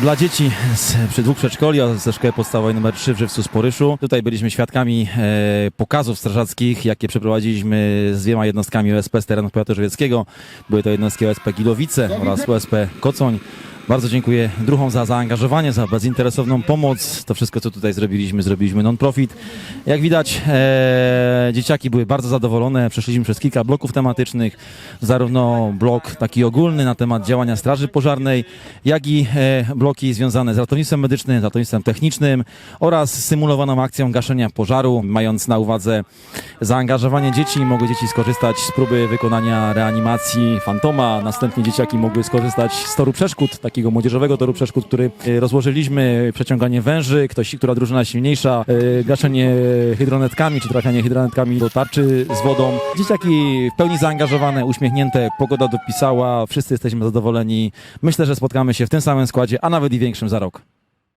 Dla dzieci z przy dwóch przedszkoli, a ze szkoły podstawowej nr 3 w Żywcu Sporyszu. Tutaj byliśmy świadkami e, pokazów strażackich, jakie przeprowadziliśmy z dwiema jednostkami OSP z terenu powiatu żywieckiego. Były to jednostki OSP Gilowice oraz OSP Kocoń. Bardzo dziękuję druhom za zaangażowanie, za bezinteresowną pomoc. To wszystko, co tutaj zrobiliśmy, zrobiliśmy non-profit. Jak widać, e, dzieciaki były bardzo zadowolone. Przeszliśmy przez kilka bloków tematycznych, zarówno blok taki ogólny na temat działania Straży Pożarnej, jak i e, bloki związane z ratownictwem medycznym, ratownictwem technicznym oraz symulowaną akcją gaszenia pożaru, mając na uwadze zaangażowanie dzieci. Mogły dzieci skorzystać z próby wykonania reanimacji fantoma. Następnie dzieciaki mogły skorzystać z toru przeszkód, takiego młodzieżowego toru przeszkód, który e, rozłożyliśmy, przeciąganie węży, ktoś, która drużyna silniejsza, e, gaszenie hydronetkami, czy trafianie hydronetkami do tarczy z wodą. Dzieciaki w pełni zaangażowane, uśmiechnięte, pogoda dopisała, wszyscy jesteśmy zadowoleni. Myślę, że spotkamy się w tym samym składzie, a nawet i większym za rok.